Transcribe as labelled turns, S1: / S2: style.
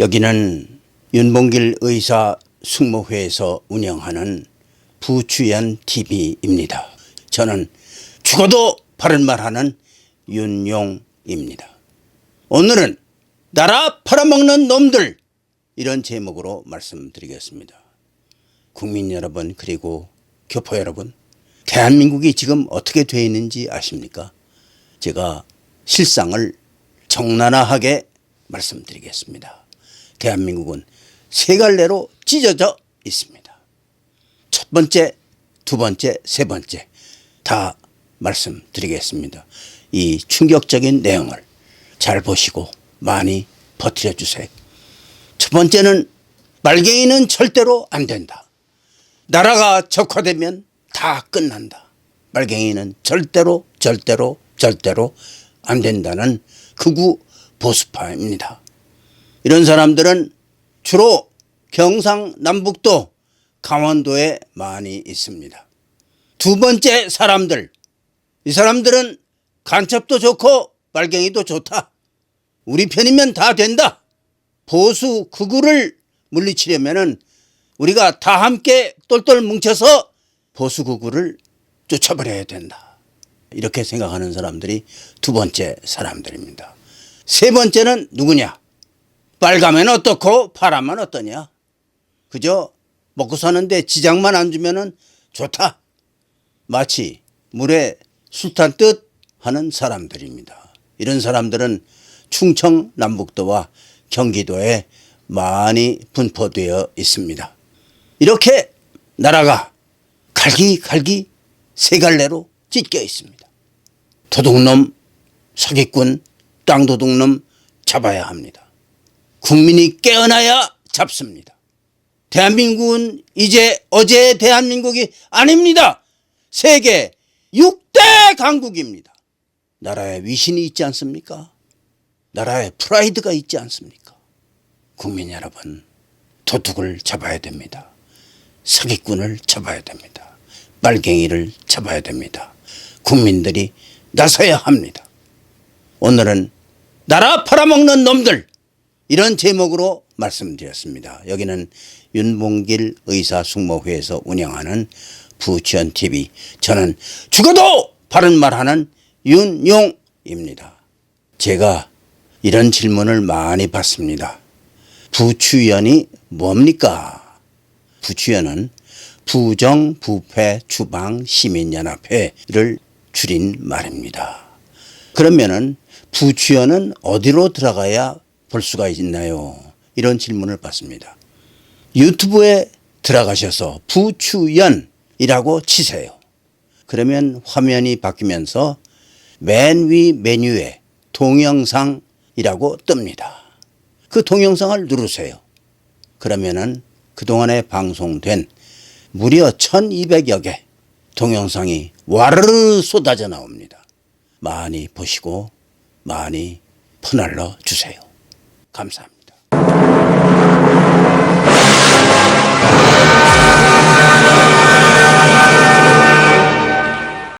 S1: 여기는 윤봉길 의사 숙모회에서 운영하는 부추연 TV입니다. 저는 죽어도 바른 말하는 윤용입니다. 오늘은 나라 팔아먹는 놈들 이런 제목으로 말씀드리겠습니다. 국민 여러분 그리고 교포 여러분 대한민국이 지금 어떻게 되어 있는지 아십니까? 제가 실상을 적나라하게 말씀드리겠습니다. 대한민국은 세 갈래로 찢어져 있습니다. 첫 번째, 두 번째, 세 번째 다 말씀드리겠습니다. 이 충격적인 내용을 잘 보시고 많이 버티려 주세요. 첫 번째는 말갱이는 절대로 안 된다. 나라가 적화되면 다 끝난다. 말갱이는 절대로 절대로 절대로 안 된다는 극우 보수파입니다. 이런 사람들은 주로 경상남북도 강원도에 많이 있습니다. 두 번째 사람들. 이 사람들은 간첩도 좋고 말갱이도 좋다. 우리 편이면 다 된다. 보수 극우를 물리치려면은 우리가 다 함께 똘똘 뭉쳐서 보수 극우를 쫓아버려야 된다. 이렇게 생각하는 사람들이 두 번째 사람들입니다. 세 번째는 누구냐? 빨가면 어떻고 파라면 어떠냐? 그저 먹고 사는데 지장만 안 주면은 좋다. 마치 물에 술탄 뜻 하는 사람들입니다. 이런 사람들은 충청 남북도와 경기도에 많이 분포되어 있습니다. 이렇게 나라가 갈기갈기 세 갈래로 찢겨 있습니다. 도둑놈, 사기꾼, 땅도둑놈 잡아야 합니다. 국민이 깨어나야 잡습니다. 대한민국은 이제 어제 대한민국이 아닙니다. 세계 6대 강국입니다. 나라에 위신이 있지 않습니까? 나라에 프라이드가 있지 않습니까? 국민 여러분, 도둑을 잡아야 됩니다. 사기꾼을 잡아야 됩니다. 빨갱이를 잡아야 됩니다. 국민들이 나서야 합니다. 오늘은 나라 팔아먹는 놈들 이런 제목으로 말씀드렸습니다. 여기는 윤봉길 의사 숙모회에서 운영하는 부치원 TV. 저는 죽어도 바른 말하는 윤용입니다. 제가 이런 질문을 많이 받습니다. 부추연이 뭡니까? 부추연은 부정 부패 주방 시민연합회를 줄인 말입니다. 그러면은 부추연은 어디로 들어가야 볼 수가 있나요? 이런 질문을 받습니다. 유튜브에 들어가셔서 부추연이라고 치세요. 그러면 화면이 바뀌면서 맨 위 메뉴에 동영상이라고 뜹니다. 그 동영상을 누르세요. 그러면은 그동안에 방송된 무려 1200여 개 동영상이 와르르 쏟아져 나옵니다. 많이 보시고 많이 퍼날러 주세요. 감사합니다.